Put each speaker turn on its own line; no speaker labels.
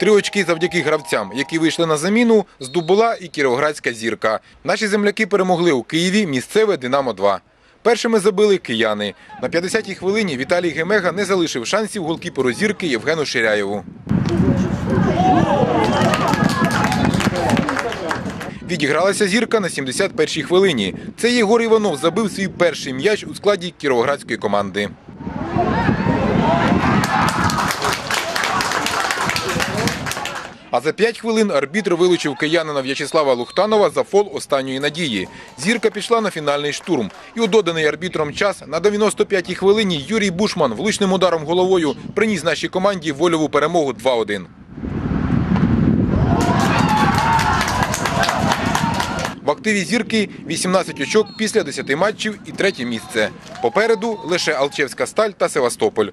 Три очки завдяки гравцям, які вийшли на заміну, здобула і кіровоградська зірка. Наші земляки перемогли у Києві місцеве «Динамо-2». Першими забили кияни. На 50-й хвилині Віталій Гемега не залишив шансів голкіперу зірки Євгену Ширяєву. Відігралася зірка на 71-й хвилині. Це Єгор Іванов забив свій перший м'яч у складі кіровоградської команди. А за 5 хвилин арбітр вилучив киянина В'ячеслава Лухтанова за фол останньої надії. Зірка пішла на фінальний штурм. І у доданий арбітром час на 95-й хвилині Юрій Бушман влучним ударом головою приніс нашій команді вольову перемогу 2-1. В активі зірки 18 очок після 10 матчів і третє місце. Попереду лише Алчевська сталь та Севастополь.